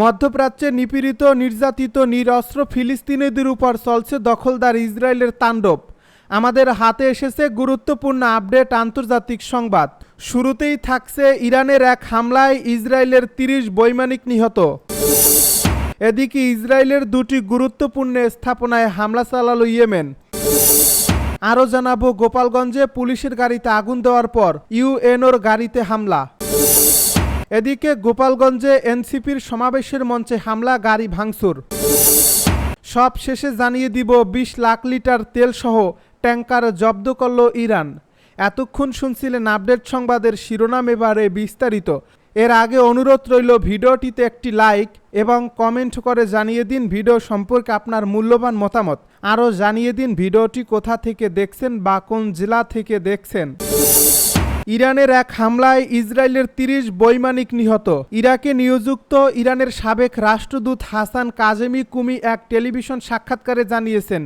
মধ্যপ্রাচ্যে নিপীড়িত, নির্যাতিত, নিরস্ত্র ফিলিস্তিনিদের উপর চলছে দখলদার ইসরায়েলের তাণ্ডব। আমাদের হাতে এসেছে গুরুত্বপূর্ণ আপডেট আন্তর্জাতিক সংবাদ। শুরুতেই থাকছে ইরানের এক হামলায় ইসরায়েলের তিরিশ বৈমানিক নিহত। এদিকে ইসরায়েলের দুটি গুরুত্বপূর্ণ স্থাপনায় হামলা চালালো ইয়েমেন। আরও জানাব, গোপালগঞ্জে পুলিশের গাড়িতে আগুন দেওয়ার পর ইউএনওর গাড়িতে হামলা। এদিকে গোপালগঞ্জে এনসিপির সমাবেশের মঞ্চে হামলা, গাড়ি ভাঙচুর। সব শেষে জানিয়ে দিব, বিশ লাখ লিটার তেলসহ ট্যাঙ্কার জব্দ করল ইরান। এতক্ষণ শুনছিলেন আপডেট সংবাদের শিরোনাম এবারে বিস্তারিত। এর আগে অনুরোধ রইল, ভিডিওটিতে একটি লাইক এবং কমেন্ট করে জানিয়ে দিন ভিডিও সম্পর্কে আপনার মূল্যবান মতামত। আরও জানিয়ে দিন ভিডিওটি কোথা থেকে দেখছেন বা কোন জেলা থেকে দেখছেন। ইরানের এক হামলায় ইসরায়েলের তিরিশ বৈমানিক নিহত। ইরাকে নিয়োজিত ইরানের সাবেক রাষ্ট্রদূত হাসান কাজেমি কুমি এক টেলিভিশন সাক্ষাৎকারে জানিয়েছেন,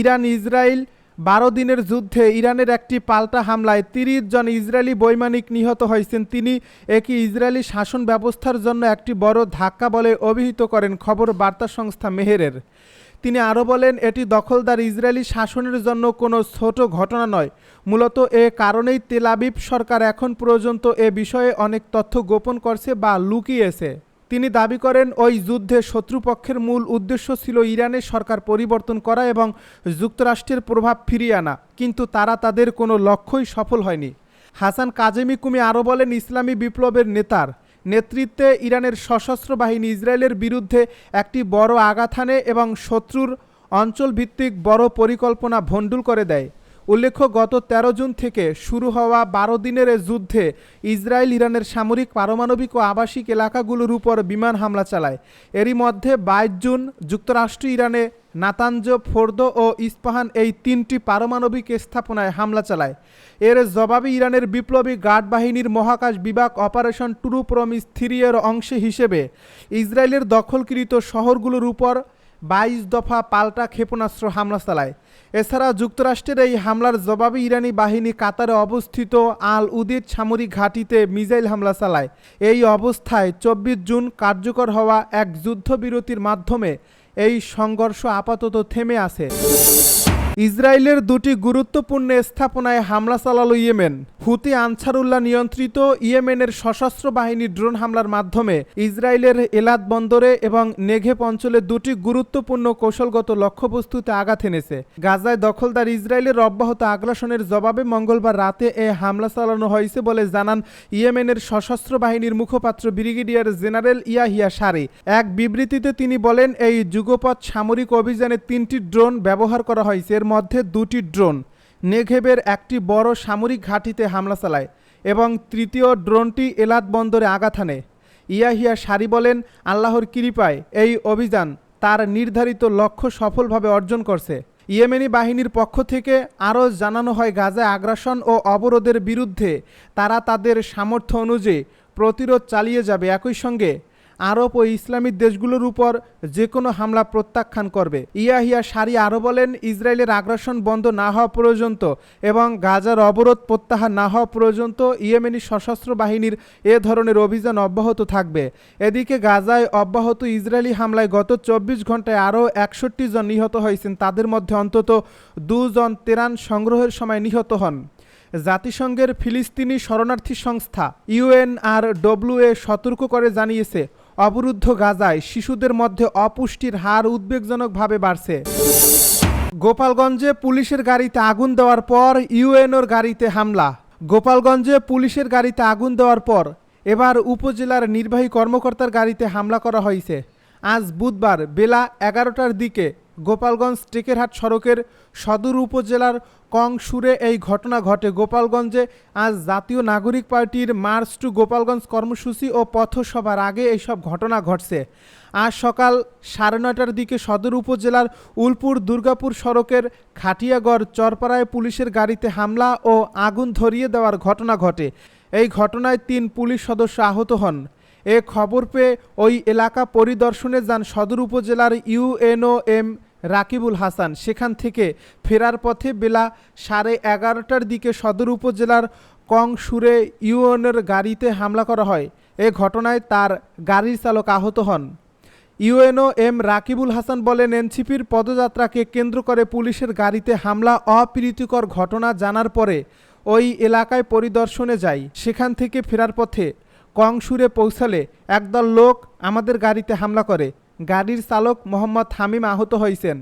ইরান ইসরায়েল বারো দিনের যুদ্ধে ইরানের একটি পাল্টা হামলায় তিরিশ জন ইসরায়েলি বৈমানিক নিহত হয়েছেন। তিনি একই ইসরায়েলি শাসন ব্যবস্থার জন্য একটি বড় ধাক্কা বলে অভিহিত করেন, খবর বার্তা সংস্থা মেহেরের। তিনি আরও বলেন, এটি দখলদার ইসরায়েলি শাসনের জন্য কোনো ছোট ঘটনা নয়। মূলত এ কারণেই তেল আবিব সরকার এখন পর্যন্ত এ বিষয়ে অনেক তথ্য গোপন করছে বা লুকিয়েছে। তিনি দাবি করেন, ওই যুদ্ধে শত্রুপক্ষের মূল উদ্দেশ্য ছিল ইরানের সরকার পরিবর্তন করা এবং যুক্তরাষ্ট্রের প্রভাব ফিরিয়ে আনা। কিন্তু তারা তাদের কোনো লক্ষ্যই সফল হয়নি। হাসান কাজেমি কুমি আরও বলেন, ইসলামী বিপ্লবের নেতার নেতৃত্বে ইরানের সশস্ত্র বাহিনী ইসরায়েলের বিরুদ্ধে একটি বড় আঘাত হানে এবং শত্রুর অঞ্চলভিত্তিক বড় পরিকল্পনা ভণ্ডুল করে দেয়। উল্লেখ্য, গত ১৩ জুন থেকে শুরু হওয়া বারো দিনের যুদ্ধে ইসরায়েল, ইরানের সামরিক, পারমাণবিক ও আবাসিক এলাকাগুলোর উপর বিমান হামলা চালায়। এরই মধ্যে বাইশ জুন যুক্তরাষ্ট্র, ইরানে নাতাঞ্জ ফোর্দ ও ইস্পাহান এই তিনটি পারমাণবিক স্থাপনায় হামলা চালায়। এর জবাবে ইরানের বিপ্লবী গার্ড বাহিনীর মহাকাশ বিভাগ অপারেশন টুরু প্রমিস অংশ হিসেবে ইসরায়েলের দখলকৃত শহরগুলোর উপর বাইশ দফা পাল্টা ক্ষেপণাস্ত্র হামলা চালায়। এছাড়া যুক্তরাষ্ট্রের এই হামলার জবাবে ইরানি বাহিনী কাতারে অবস্থিত আল উদির সামরিক ঘাঁটিতে মিজাইল হামলা চালায়। এই অবস্থায় চব্বিশ জুন কার্যকর হওয়া এক যুদ্ধবিরতির মাধ্যমে এই সংঘর্ষ আপাতত থেমে আছে। ইসরায়েলের দুটি গুরুত্বপূর্ণ স্থাপনায় হামলা চালালো ইয়েমেন। হুতি আনসারুল্লাহ নিয়ন্ত্রিত ইয়েমেনের সশস্ত্র বাহিনী ড্রোন হামলার মাধ্যমে ইসরায়েলের এলাদ বন্দরে এবং নেঘেপ অঞ্চলে দুটি গুরুত্বপূর্ণ কৌশলগত লক্ষ্যবস্তুতে আঘাত এনেছে। গাজায় দখলদার ইসরায়েলের অব্যাহত আগ্রাসনের জবাবে মঙ্গলবার রাতে এ হামলা চালানো হয়েছে বলে জানান ইয়েমেনের সশস্ত্র বাহিনীর মুখপাত্র ব্রিগেডিয়ার জেনারেল ইয়াহিয়া সারি। এক বিবৃতিতে তিনি বলেন, এই যুগপথ সামরিক অভিযানে তিনটি ড্রোন ব্যবহার করা হয়েছে। এর মধ্যে দুটি ড্রোন নেঘেবের একটি বড় সামরিক ঘাঁটিতে হামলা চালায় এবং তৃতীয় ড্রোনটি এলাদ বন্দরে আঘাত হানে। ইয়াহিয়া সারি বলেন, আল্লাহর কৃপায় এই অভিযান তার নির্ধারিত লক্ষ্য সফলভাবে অর্জন করছে। ইয়েমেনি বাহিনীর পক্ষ থেকে আরও জানানো হয়, গাজায় আগ্রাসন ও অবরোধের বিরুদ্ধে তারা তাদের সামর্থ্য অনুযায়ী প্রতিরোধ চালিয়ে যাবে। একই সঙ্গে আরব ও ইসলামিক দেশগুলোর উপর যে কোনো হামলা প্রত্যাখ্যান করবে। ইয়াহিয়া সারি আরও বলেন, ইসরায়েলের আগ্রাসন বন্ধ না হওয়া পর্যন্ত এবং গাজার অবরোধ প্রত্যাহার না হওয়া পর্যন্ত ইয়েমেনি সশস্ত্র বাহিনীর এ ধরনের অভিযান অব্যাহত থাকবে। এদিকে গাজায় অব্যাহত ইসরায়েলি হামলায় গত চব্বিশ ঘন্টায় আরও একষট্টি জন নিহত হয়েছেন। তাদের মধ্যে অন্তত দুজন তেরান সংগ্রহের সময় নিহত হন। জাতিসংঘের ফিলিস্তিনি শরণার্থী সংস্থা ইউএনআর ডব্লিউএ সতর্ক করে জানিয়েছে অবরুদ্ধ গাজায় শিশুদের মধ্যে অপুষ্টির হার উদ্বেগজনকভাবে বাড়ছে। গোপালগঞ্জে পুলিশের গাড়িতে আগুন দেওয়ার পর ইউএনওর গাড়িতে হামলা। গোপালগঞ্জে পুলিশের গাড়িতে আগুন দেওয়ার পর এবার উপজেলার নির্বাহী কর্মকর্তার গাড়িতে হামলা করা হয়েছে। আজ বুধবার বেলা এগারোটার দিকে গোপালগঞ্জ টেকেরহাট সড়কের সদর উপজেলার কংসুরে এই ঘটনা ঘটে। গোপালগঞ্জে আজ জাতীয় নাগরিক পার্টির মার্চ টু গোপালগঞ্জ কর্মসূচি ও পথসভার আগে এইসব ঘটনা ঘটছে। আজ সকাল সাড়ে নয়টার দিকে সদর উপজেলার উলপুর দুর্গাপুর সড়কের খাটিয়াগড় চরপাড়ায় পুলিশের গাড়িতে হামলা ও আগুন ধরিয়ে দেওয়ার ঘটনা ঘটে। এই ঘটনায় তিন পুলিশ সদস্য আহত হন। এ খবর পেয়ে ওই এলাকা পরিদর্শনে যান সদর উপজেলার ইউএনও এম রাকিবুল হাসান। সেখান থেকে ফেরার পথে বেলা সাড়ে এগারোটার দিকে সদর উপজেলার কংসুরে ইউএনের গাড়িতে হামলা করা হয়। এ ঘটনায় তার গাড়ির চালক আহত হন। ইউএনও এম রাকিবুল হাসান বলেন, এনসিপির পদযাত্রাকে কেন্দ্র করে পুলিশের গাড়িতে হামলা অপ্রীতিকর ঘটনা জানার পরে ওই এলাকায় পরিদর্শনে যাই। সেখান থেকে ফেরার পথে কংসুরে পৌঁছালে একদল লোক আমাদের গাড়িতে হামলা করে। গাড়ির চালক মোহাম্মদ হামিম আহত হয়েছেন।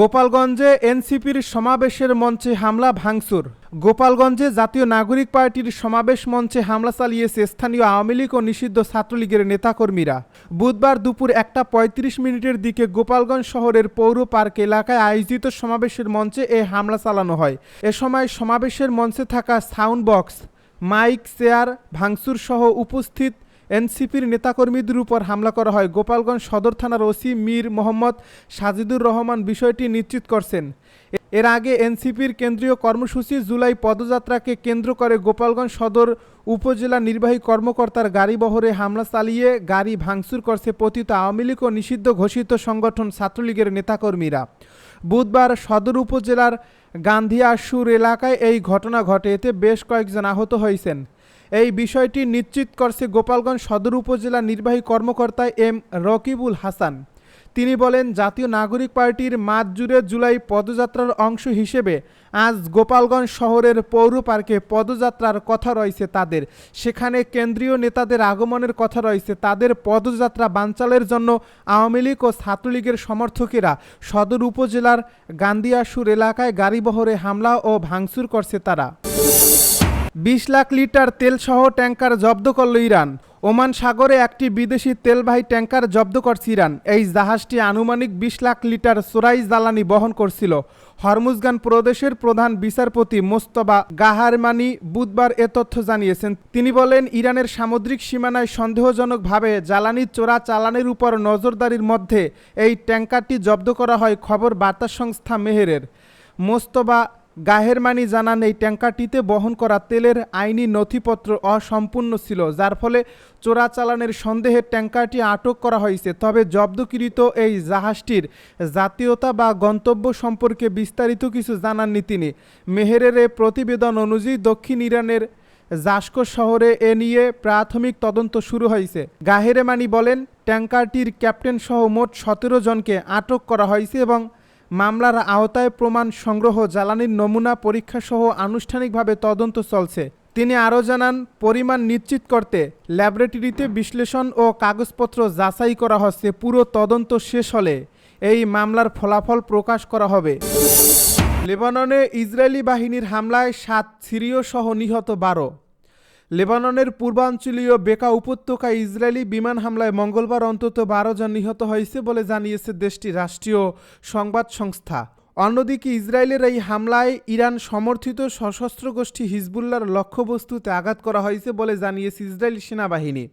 গোপালগঞ্জে এনসিপির সমাবেশের মঞ্চে হামলা ভাঙচুর। গোপালগঞ্জে জাতীয় নাগরিক পার্টির সমাবেশ মঞ্চে হামলা চালিয়েছে স্থানীয় আওয়ামী লীগ ও নিষিদ্ধ ছাত্রলীগের নেতাকর্মীরা। বুধবার দুপুর একটা পঁয়ত্রিশ মিনিটের দিকে গোপালগঞ্জ শহরের পৌর পার্ক এলাকায় আয়োজিত সমাবেশের মঞ্চে এ হামলা চালানো হয়। এ সময় সমাবেশের মঞ্চে থাকা সাউন্ড বক্স মাইক, চেয়ার, ভাঙচুর সহ উপস্থিত এনসিপির নেতাকর্মীদের উপর হামলা করা হয়। গোপালগঞ্জ সদর থানার ওসি মীর মোহাম্মদ সাজিদুর রহমান বিষয়টি নিশ্চিত করছেন। এর আগে এনসিপির কেন্দ্রীয় কর্মসূচি জুলাই পদযাত্রাকে কেন্দ্র করে গোপালগঞ্জ সদর উপজেলা নির্বাহী কর্মকর্তার গাড়ি বহরে হামলা চালিয়ে গাড়ি ভাঙচুর করছে পতিত আওয়ামী লীগ ও নিষিদ্ধ ঘোষিত সংগঠন ছাত্রলীগের নেতাকর্মীরা। বুধবার সদর উপজেলার গান্ধীআশুর এলাকায় এই ঘটনা ঘটে। এতে বেশ কয়েকজন আহত হয়েছেন। এই বিষয়টি নিশ্চিত করছে গোপালগঞ্জ সদর উপজেলা নির্বাহী কর্মকর্তা এম রকিবুল হাসান। তিনি বলেন, জাতীয় নাগরিক পার্টির মাঠ জুড়ে জুলাই পদযাত্রার অংশ হিসেবে আজ গোপালগঞ্জ শহরের পৌর পার্কে পদযাত্রার কথা রয়েছে তাদের। সেখানে কেন্দ্রীয় নেতাদের আগমনের কথা রয়েছে তাদের পদযাত্রা বানচালের জন্য আওয়ামী লীগ ও ছাত্রলীগের সমর্থকেরা সদর উপজেলার গান্দিয়াসুর এলাকায় গাড়িবহরে হামলা ও ভাঙচুর করছে তারা। বিশ লাখ লিটার তেলসহ ট্যাঙ্কার জব্দ করল ইরান। ওমান সাগরে একটি বিদেশি তেলবাহী ট্যাঙ্কার জব্দ করছে ইরান। এই জাহাজটি আনুমানিক বিশ লাখ লিটার সোরাই জ্বালানি বহন করছিল। হরমুজগান প্রদেশের প্রধান বিচারপতি মোস্তবা গাহারমানি বুধবার এ তথ্য জানিয়েছেন। তিনি বলেন, ইরানের সামুদ্রিক সীমানায় সন্দেহজনকভাবে জ্বালানি চোরা চালানের উপর নজরদারির মধ্যে এই ট্যাঙ্কারটি জব্দ করা হয়, খবর বার্তা সংস্থা মেহেরের। মোস্তবা গাহেরমানি জানান এই ট্যাঙ্কারটিতে বহন করা তেলের আইনি নথিপত্র অসম্পূর্ণ ছিল, যার ফলে চোরাচালানের সন্দেহে ট্যাঙ্কারটি আটক করা হয়েছে। তবে জব্দকৃত এই জাহাজটির জাতীয়তা বা গন্তব্য সম্পর্কে বিস্তারিত কিছু জানাননি তিনি। মেহেরের প্রতিবেদন অনুযায়ী দক্ষিণ ইরানের জাস্কো শহরে এ নিয়ে প্রাথমিক তদন্ত শুরু হয়েছে। গাহেরেমানি বলেন ট্যাঙ্কারটির ক্যাপ্টেন সহ মোট সতেরো জনকে আটক করা হয়েছে এবং মামলার আওতায় প্রমাণ সংগ্রহ, জ্বালানির নমুনা পরীক্ষা সহ আনুষ্ঠানিকভাবে তদন্ত চলছে। তিনি আরও জানান, পরিমাণ নিশ্চিত করতে ল্যাবরেটরিতে বিশ্লেষণ ও কাগজপত্র যাচাই করা হচ্ছে। পুরো তদন্ত শেষ হলে এই মামলার ফলাফল প্রকাশ করা হবে। লেবাননে ইসরায়েলি বাহিনীর হামলায় সাত সিরীয় সহ নিহত বারো। লেবাননের পূর্বাঞ্চলীয় বেকা উপত্যকায় ইসরায়েলি বিমান হামলায় মঙ্গলবার অন্তত বারো জন নিহত হয়েছে বলে জানিয়েছে দেশটির রাষ্ট্রীয় সংবাদ সংস্থা। অন্যদিকে ইসরায়েলের এই হামলায় ইরান সমর্থিত সশস্ত্র গোষ্ঠী হিজবুল্লার লক্ষ্যবস্তুতে আঘাত করা হয়েছে বলে জানিয়েছে ইসরায়েল সেনাবাহিনী।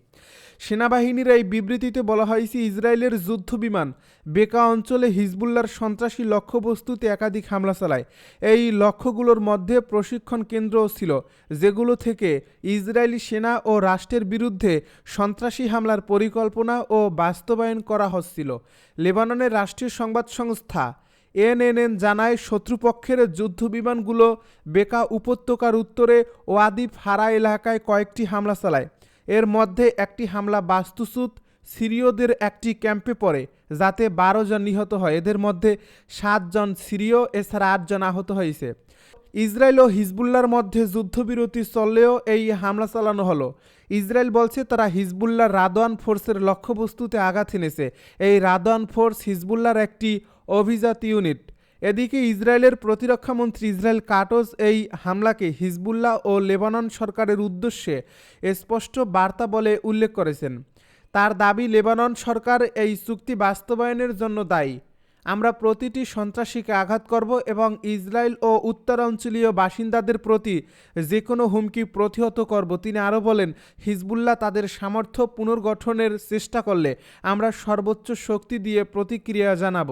সেনাবাহিনীর এই বিবৃতিতে বলা হয়েছে, ইসরায়েলের যুদ্ধ বিমান বেকা অঞ্চলে হিজবুল্লার সন্ত্রাসী লক্ষ্যবস্তুতে একাধিক হামলা চালায়। এই লক্ষ্যগুলোর মধ্যে প্রশিক্ষণ কেন্দ্রও ছিল, যেগুলো থেকে ইসরায়েলি সেনা ও রাষ্ট্রের বিরুদ্ধে সন্ত্রাসী হামলার পরিকল্পনা ও বাস্তবায়ন করা হচ্ছিল। লেবাননের রাষ্ট্রীয় সংবাদ সংস্থা এনএনএন জানায়, শত্রুপক্ষের যুদ্ধ বিমানগুলো বেকা উপত্যকার উত্তরে ওয়াদি ফারা এলাকায় কয়েকটি হামলা চালায়। এর মধ্যে একটি হামলা বাস্তুচ্যুত সিরীয়দের একটি ক্যাম্পে পড়ে, যাতে বারো জন নিহত হয়। এদের মধ্যে সাতজন সিরীয়, এছাড়া আটজন আহত হয়েছে। ইসরায়েল ও হিজবুল্লার মধ্যে যুদ্ধবিরতি চললেও এই হামলা চালানো হলো। ইসরায়েল বলছে, তারা হিজবুল্লার রাদওয়ান ফোর্সের লক্ষ্যবস্তুতে আঘাত এনেছে। এই রাদওয়ান ফোর্স হিজবুল্লার একটি অভিজাত ইউনিট। এদিকে ইসরায়েলের প্রতিরক্ষামন্ত্রী ইসরায়েল কাটোস এই হামলাকে হিজবুল্লাহ ও লেবানন সরকারের উদ্দেশ্যে স্পষ্ট বার্তা বলে উল্লেখ করেছেন। তার দাবি, লেবানন সরকার এই চুক্তি বাস্তবায়নের জন্য দায়ী। আমরা প্রতিটি সন্ত্রাসীকে আঘাত করব এবং ইসরায়েল ও উত্তরাঞ্চলীয় বাসিন্দাদের প্রতি যে কোনো হুমকি প্রতিহত করব। তিনি আরও বলেন, হিজবুল্লাহ তাদের সামর্থ্য পুনর্গঠনের চেষ্টা করলে আমরা সর্বোচ্চ শক্তি দিয়ে প্রতিক্রিয়া জানাব।